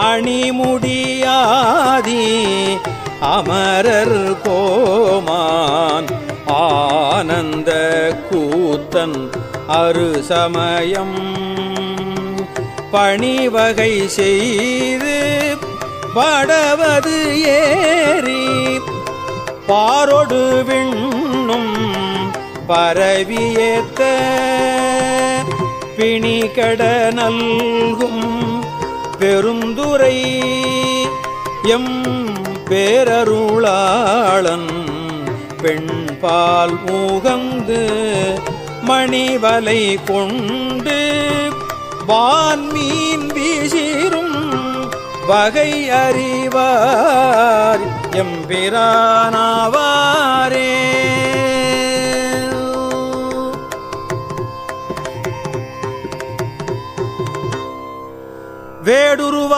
அணிமுடியாதி அமரர் கோமான் ஆனந்த கூத்தன் அரு சமயம் பணிவகை செய்து படவது ஏறி பாரொடு விண்ணும் பரவியேத்த பிணிகட நல்கும் பெருந்துரை. எம் பேரருளாளன் பெண்பால் மூகந்து மணிவலை கொண்டு வான்மீன் வீசிரும் வகை அறிவார். எம்பிரானாவாரே வேடுருவா